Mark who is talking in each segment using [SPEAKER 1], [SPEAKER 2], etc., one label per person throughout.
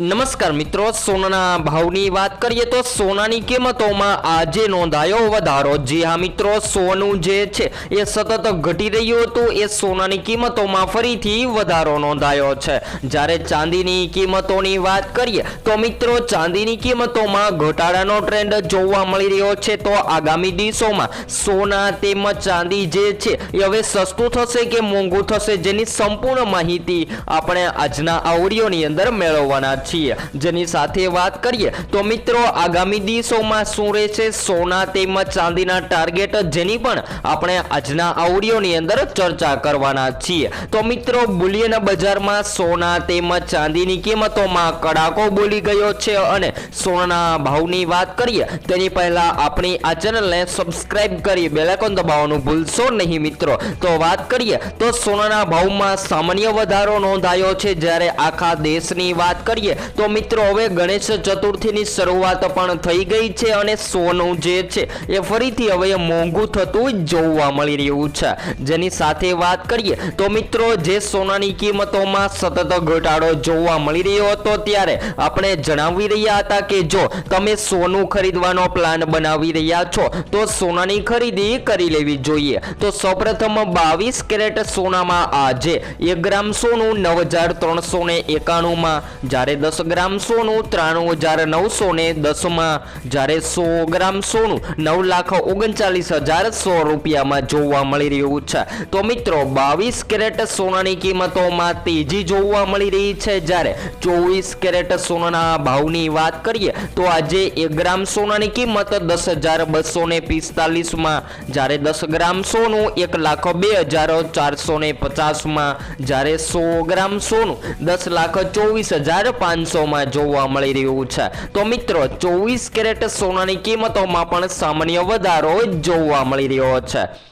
[SPEAKER 1] નમસ્કાર મિત્રો, સોનાના ભાવની વાત કરીએ તો સોનાની કિંમતોમાં આજે નોંધાયો વધારો. જી હા મિત્રો, સોનું જે છે, એ સતત ઘટી રહ્યું હતું. એ સોનાની કિંમતોમાં ફરીથી વધારો નોંધાયો છે. જ્યારે ચાંદીની કિંમતોની વાત કરીએ તો મિત્રો, ચાંદીની કિંમતોમાં ઘટાડાનો ટ્રેન્ડ જોવા મળી રહ્યો છે. તો આગામી દિવસોમાં સોના તેમજ ચાંદી જે છે, એ હવે સસ્તું થશે કે મોંઘું થશે, જેની સંપૂર્ણ માહિતી આપણે આજના આ ઓડિયોની અંદર મેળવવાના છીએ. જેની સાથે વાત કરીએ તો મિત્રો, આગામી દિવસોમાં શું રહેશે? સોના તેમજ ચાંદીના ટાર્ગેટ જેની પણ આપણે આજના આવડીઓની અંદર ચર્ચા કરવાના છીએ. તો મિત્રો, બુલિયન બજારમાં સોના તેમજ ચાંદીની કિંમતોમાં કડાકો બોલી ગયો છે અને સોનાના ભાવની વાત કરીએ, તેની પહેલા આપણી આ ચેનલને સબસ્ક્રાઇબ કરી બેલાકોન દબાવવાનું ભૂલશો નહીં મિત્રો. તો વાત કરીએ, તો સોનાના ભાવમાં સામાન્ય વધારો નોંધાયો છે. જ્યારે આખા દેશની વાત કરીએ તો મિત્રો, હવે ગણેશ ચતુર્થીની શરૂઆત પણ થઈ ગઈ છે અને સોનું જે છે, એ ફરીથી હવે મોંઘું થતું જોવા મળી રહ્યું છે. જેની સાથે વાત કરીએ, તો મિત્રો, જે સોનાની કિંમતોમાં સતત ઘટાડો જોવા મળી રહ્યો હતો ત્યારે આપણે જણાવી રહ્યા હતા કે જો તમે સોનું ખરીદવાનો પ્લાન બનાવી રહ્યા છો, તો સોનાની ખરીદી કરી લેવી જોઈએ. તો સૌપ્રથમ બાવીસ કેરેટ સોનામાં આજે એક ગ્રામ સોનું નવ હજાર ત્રણસો ને એકાણુંમાં જ્યારે દસ ગ્રામ સોનું, ત્રાણું હજાર નવસો ને દસમાં. જ્યારે સો ગ્રામ સોનું નવ લાખ ઓગણચાલીસ હજાર સો રૂપિયામાં જોવા મળી રહ્યું છે. તો મિત્રો, બાવીસ કેરેટ સોનાની કિંમતોમાં તેજી જોવા મળી રહી છે. જ્યારે ચોવીસ કેરેટ સોનાના ભાવની વાત કરીએ, તો આજે એક ગ્રામ સોનાની કિંમત દસ હજાર બસો ને પિસ્તાલીસમાં. જ્યારે દસ ગ્રામ સોનું એક લાખ બે હજાર ચારસો ને પચાસમાં. જ્યારે સો ગ્રામ સોનું દસ લાખ ચોવીસ હજાર પાંચસોમાં જોવા મળી રહ્યું છે. તો મિત્રો, ચોવીસ કેરેટ સોનાની કિંમતોમાં પણ સામાન્ય વધારો જોવા મળી રહ્યો છે.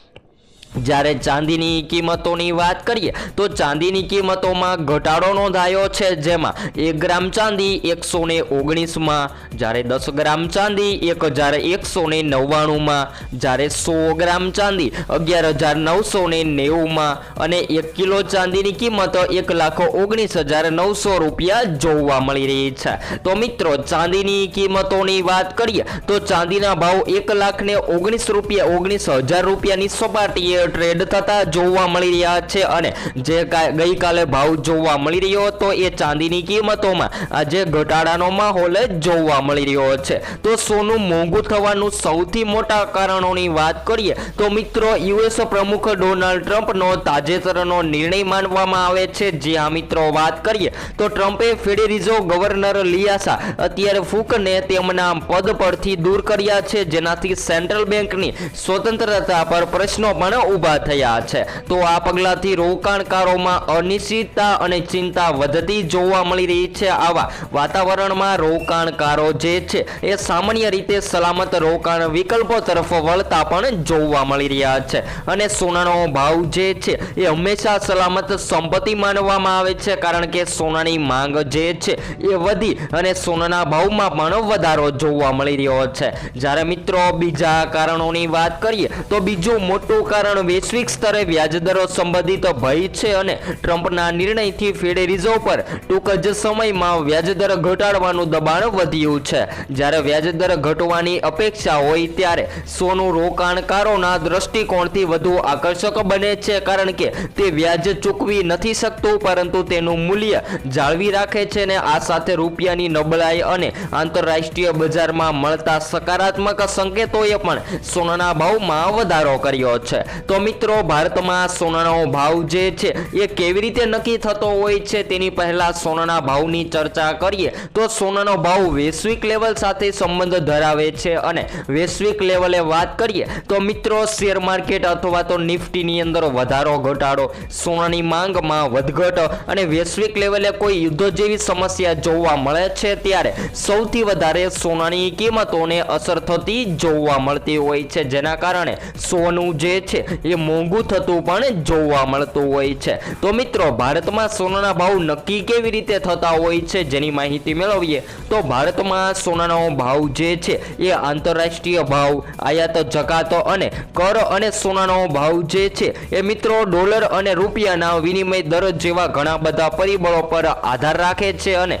[SPEAKER 1] જ્યારે ચાંદીની કિંમતોની વાત કરીએ, તો ચાંદીની કિંમતોમાં ઘટાડો નોંધાયો છે. જેમાં એક ગ્રામ ચાંદી એકસો ને ઓગણીસમાં, જ્યારે દસ ગ્રામ ચાંદી એક હજાર એકસો ને નવ્વાણુંમાં, જ્યારે સો ગ્રામ ચાંદી અગિયાર હજાર નવસો ને નેવુંમાં અને એક કિલો ચાંદીની કિંમત એક લાખ ઓગણીસ હજાર નવસો રૂપિયા જોવા મળી રહી છે. તો મિત્રો, ચાંદીની કિંમતોની વાત કરીએ, તો ચાંદીના ભાવ એક લાખ ને ઓગણીસ રૂપિયા, ઓગણીસ હજાર રૂપિયાની સપાટીએ ટ્રેડ થતા જોવા મળી રહ્યા છે અને જે ગઈકાલે ભાવ જોવા મળી રહ્યો હતો એ ચાંદીની કિંમતોમાં આજે ઘટાડાનો માહોલ જોવા મળી રહ્યો છે. તો સોનું મોંઘું થવાનું સૌથી મોટા કારણોની વાત કરીએ તો મિત્રો યુએસ પ્રમુખ ડોનાલ્ડ ટ્રમ્પનો તાજેતરનો નિર્ણય માનવામાં આવે છે. જે આ મિત્રો, વાત કરીએ તો ટ્રમ્પે ફેડરલ રિઝર્વ ગવર્નર લિયાસા અત્યારે ફૂકને તેમના પદ પરથી દૂર કર્યા છે. જેનાથી સેન્ટ્રલ બેંકની સ્વતંત્રતા પર પ્રશ્નો પણ ઊભા થયા છે. તો આ પગલાથી રોકાણકારોમાં અનિશ્ચિતતા અને ચિંતા વધતી જોવા મળી રહી છે આવા વાતાવરણમાં રોકાણકારો જે છે એ સામાન્ય રીતે સલામત રોકાણ વિકલ્પો તરફ વળતા પણ જોવા મળી રહ્યા છે. અને સોનાનો ભાવ જે છે એ હંમેશા સલામત સંપત્તિ માનવામાં આવે છે કારણ કે સોનાની માંગ જે છે એ વધી અને સોનાના ભાવમાં પણ વધારો જોવા મળી રહ્યો છે. જ્યારે મિત્રો બીજા કારણોની વાત કરીએ તો બીજું મોટું કારણ વૈશ્વિક સ્તરે વ્યાજદરો સંબંધિત ભય છે અને ટ્રમ્પના નિર્ણયથી ફેડે રિઝર્વ પર ટૂંક જ સમયમાં વ્યાજદર ઘટાડવાનું દબાણ વધ્યું છે. જ્યારે વ્યાજદર ઘટવાની અપેક્ષા હોય ત્યારે સોનું રોકાણકારોના દ્રષ્ટિકોણથી વધુ આકર્ષક બને છે કારણ કે તે વ્યાજ ચૂકવી નથી શકતું, પરંતુ તેનું મૂલ્ય જાળવી રાખે છે અને આ સાથે રૂપિયાની નબળાઈ અને આંતરરાષ્ટ્રીય બજારમાં મળતા સકારાત્મક સંકેતોએ પણ સોનાના ભાવમાં વધારો કર્યો છે. તો મિત્રો, ભારતમાં સોનાનો ભાવ જે છે, એ કેવી રીતે નક્કી થતો હોય છે, તેની પહેલા સોનાના ભાવની ચર્ચા કરીએ. તો સોનાનો ભાવ વૈશ્વિક લેવલ સાથે સંબંધ ધરાવે છે અને વૈશ્વિક લેવલે વાત કરીએ, તો મિત્રો, શેર માર્કેટ અથવા તો નિફ્ટીની અંદર વધારો ઘટાડો, સોનાની માંગમાં વધઘટ અને વૈશ્વિક લેવલે કોઈ યુદ્ધ જેવી સમસ્યા જોવા મળે છે ત્યારે સૌથી વધારે સોનાની કિંમતોને અસર થતી જોવા મળતી હોય છે. જેના કારણે સોનું જે છે એ મોંઘું થતું પણ જોવા મળતું હોય છે. તો મિત્રો, ભારતમાં સોનાના ભાવ નક્કી કેવી રીતે થતા હોય છે જેની માહિતી મેળવીએ, તો ભારતમાં સોનાનો ભાવ જે છે એ આંતરરાષ્ટ્રીય ભાવ, આયાત જકાતો અને કર અને સોનાનો ભાવ જે છે એ મિત્રો ડોલર અને રૂપિયાના વિનિમય દર જેવા ઘણા બધા પરિબળો પર આધાર રાખે છે અને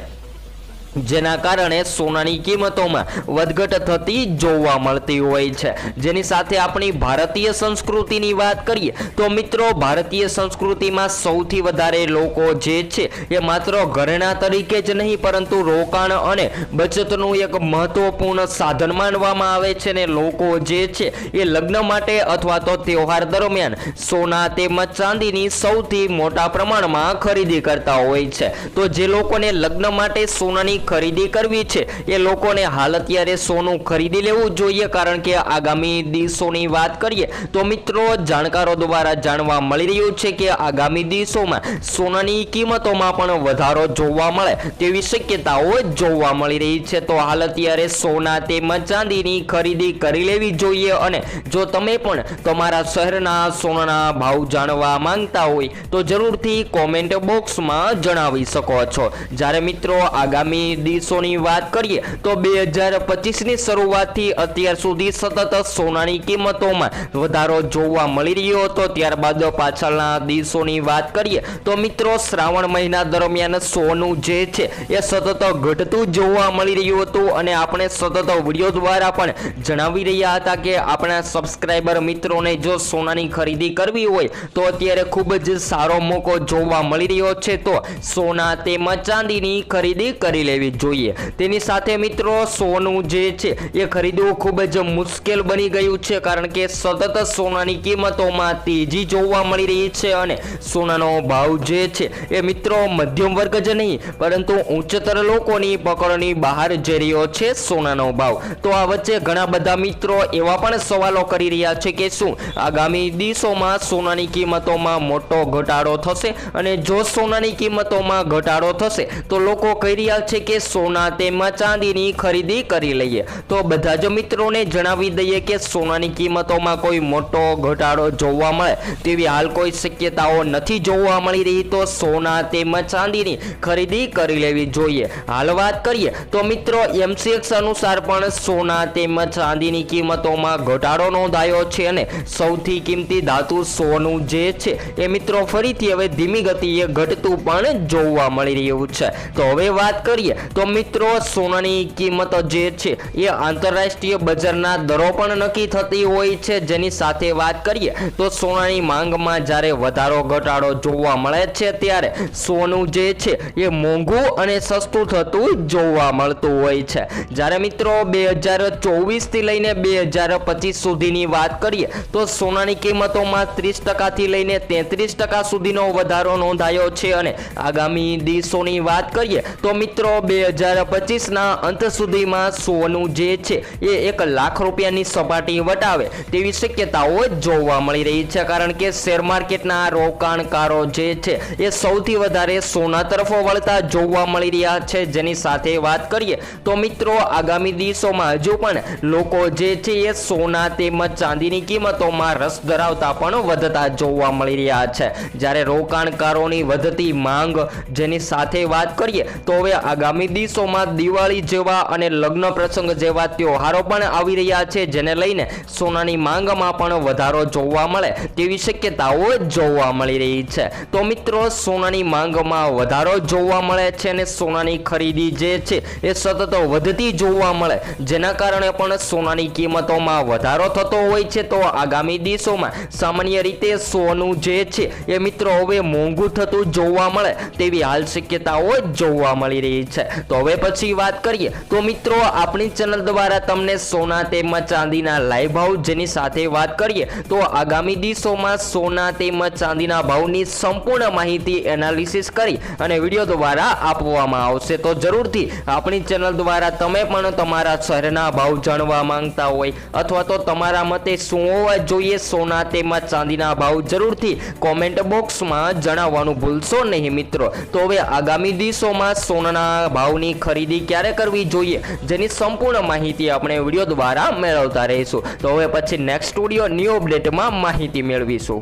[SPEAKER 1] જેના કારણે સોનાની કિંમતોમાં વધઘટ થતી જોવા મળતી હોય છે. જેની સાથે આપણી ભારતીય સંસ્કૃતિની વાત કરીએ, તો મિત્રો ભારતીય સંસ્કૃતિમાં સૌથી વધારે લોકો જે છે, એ માત્ર ઘરેણા તરીકે જ નહીં, પરંતુ રોકાણ અને બચતનું એક મહત્વપૂર્ણ સાધન માનવામાં આવે છે ને લોકો જે છે, એ લગ્ન માટે અથવા તો તહેવાર દરમિયાન સોના તેમજ ચાંદીની સૌથી મોટા પ્રમાણમાં ખરીદી કરતા હોય છે. તો જે લોકોને લગ્ન માટે સોનાની ખરીદી કરવી છે. એ લોકોને હાલ અત્યારે સોનું ખરીદી લેવું જોઈએ. કારણ કે આગામી દિવસોની વાત કરીએ તો મિત્રો, જાણકારો દ્વારા જાણવા મળી રહ્યું છે કે આગામી દિવસોમાં સોનાની કિંમતોમાં પણ વધારો જોવા મળે તેવી શક્યતાઓ જોવા મળી રહી છે. તો હાલ અત્યારે સોના તેમજ ચાંદીની ખરીદી કરી લેવી જોઈએ અને જો તમે પણ તમારા શહેરના સોનાના ભાવ જાણવા માંગતા હોય તો જરૂરથી કોમેન્ટ બોક્સમાં જણાવી શકો છો. જ્યારે મિત્રો, આગામી દિવસોની વાત કરીએ તો બે હજાર પચીસની શરૂઆતથી અત્યાર સુધી સતત સોનાની કિંમતોમાં વધારો જોવા મળી રહ્યો હતો. ત્યારબાદ પાછળના દિવસોની વાત કરીએ તો મિત્રો, શ્રાવણ મહિના દરમિયાન સોનું જે છે એ સતત ઘટતું જોવા મળી રહ્યું હતું અને આપણે સતત વીડિયો દ્વારા પણ જણાવી રહ્યા હતા કે આપણા સબસ્ક્રાઈબર મિત્રોને જો સોનાની ખરીદી કરવી હોય તો અત્યારે ખૂબ જ સારો મોકો જોવા મળી રહ્યો છે. તો સોના તેમજ ચાંદીની ખરીદી કરી લેવી જોઈએ. તેની સાથે મિત્રો સોનું જે છે, એ ખરીદવું ખૂબ જ મુશ્કેલ બની ગયું છે, કારણ કે સતત સોનાની કિંમતોમાં તેજી જોવા મળી રહી છે અને સોનાનો ભાવ જે છે, એ મિત્રો મધ્યમ વર્ગ જ નહીં, પરંતુ ઉચ્ચતર લોકોની પકડની બહાર જઈ રહ્યો છે સોનાનો ભાવ. તો આ વચ્ચે ઘણા બધા મિત્રો એવા પણ સવાલો કરી રહ્યા છે કે શું આગામી દિવસોમાં સોનાની કિંમતોમાં મોટો ઘટાડો થશે? અને જો સોનાની કિંમતોમાં ઘટાડો થશે, તો લોકો કહી રહ્યા છે કે સોના તેમજ ચાંદીની ખરીદી કરી લઈએ. તો બધા જ મિત્રોને જણાવી દઈએ કે સોનાની કિંમતોમાં કોઈ મોટો ઘટાડો જોવા મળે તેવી હાલ કોઈ શક્યતાઓ નથી જોવા મળી રહી. તો સોના તેમજ ચાંદીની ખરીદી કરી લેવી જોઈએ. હાલ વાત કરીએ તો મિત્રો એમસીએક્સ અનુસાર પણ સોના તેમજ ચાંદીની કિંમતોમાં ઘટાડો નોંધાયો છે અને સૌથી કિંમતી ધાતુ સોનું જે છે એ મિત્રો ફરીથી હવે ધીમી ગતિએ ઘટતું પણ જોવા મળી રહ્યું છે. તો હવે વાત કરીએ તો મિત્રો, સોનાની કિંમત જે છે એ આંતરરાષ્ટ્રીય બજારના દરો પણ નક્કી થતી હોય છે. જેની સાથે વાત કરીએ તો સોનાની માંગમાં જ્યારે વધારો, ઘટાડો જોવા મળે છે, ત્યારે સોનું જે છે એ મોંઘું અને સસ્તું થતું જોવા મળતું હોય છે. જ્યારે મિત્રો, બે હજાર ચોવીસથી લઈને બે હજાર પચીસ સુધીની વાત કરીએ તો સોનાની કિંમતોમાં ત્રીસ ટકાથી લઈને તેત્રીસ ટકા સુધીનો વધારો નોંધાયો છે. અને આગામી દિવસોની વાત કરીએ તો મિત્રો બે હજાર પચીસના અંત સુધીમાં સોનું જે છે એ એક લાખ રૂપિયાની સપાટી વટાવે તેવી શક્યતાઓ જોવા મળી રહી છે. કારણ કે શેર માર્કેટના રોકાણકારો જે છે એ સૌથી વધારે સોના તરફ વળતા જોવા મળી રહ્યા છે. જેની સાથે વાત કરીએ તો મિત્રો, આગામી દિવસોમાં હજુ પણ લોકો જે છે એ સોના તેમજ ચાંદીની કિંમતોમાં રસ ધરાવતા પણ વધતા જોવા મળી રહ્યા છે. જ્યારે રોકાણકારોની વધતી માંગ જેની સાથે વાત કરીએ તો હવે આગામી દિવસોમાં દિવાળી જેવા અને લગ્ન પ્રસંગ જેવા તહેવારો પણ આવી રહ્યા છે, જેને લઈને સોનાની માંગમાં પણ વધારો જોવા મળે તેવી શક્યતાઓ જોવા મળી રહી છે. તો મિત્રો, સોનાની માંગમાં વધારો જોવા મળે છે અને સોનાની ખરીદી જે છે, એ સતત વધતી જોવા મળે. જેના કારણે પણ સોનાની કિંમતોમાં વધારો થતો હોય છે. તો આગામી દિવસોમાં સામાન્ય રીતે સોનું જે છે, એ મિત્રો હવે મોંઘું થતું જોવા મળે તેવી હાલ શક્યતાઓ જોવા મળી રહી છે. તો હવે પછી વાત કરીએ. તો મિત્રો, આપણી ચેનલ દ્વારા તમને સોના તેમજ ચાંદીના લાઈવ ભાવ જેની સાથે વાત કરીએ, તો આગામી દિવસોમાં સોના તેમજ ચાંદીના ભાવની સંપૂર્ણ માહિતી એનાલિસિસ કરી અને વીડિયો દ્વારા આપવામાં આવશે. તો જરૂરથી આપણી ચેનલ દ્વારા તમે પણ તમારા શહેરના ભાવ જાણવા માંગતા હોય અથવા તો તમારા મતે શું હોવા જોઈએ સોના તેમજ ચાંદીના ભાવ, જરૂરથી કોમેન્ટ બોક્સમાં જણાવવાનું ભૂલશો નહીં મિત્રો. તો હવે આગામી દિવસોમાં સોનાના ભાવની ખરીદી ક્યારે કરવી જોઈએ જેની સંપૂર્ણ માહિતી આપણે વીડિયો દ્વારા મેળવતા રહીશું. તો હવે પછી નેક્સ્ટ સ્ટુડિયો ન્યૂ અપડેટમાં માહિતી મેળવીશું.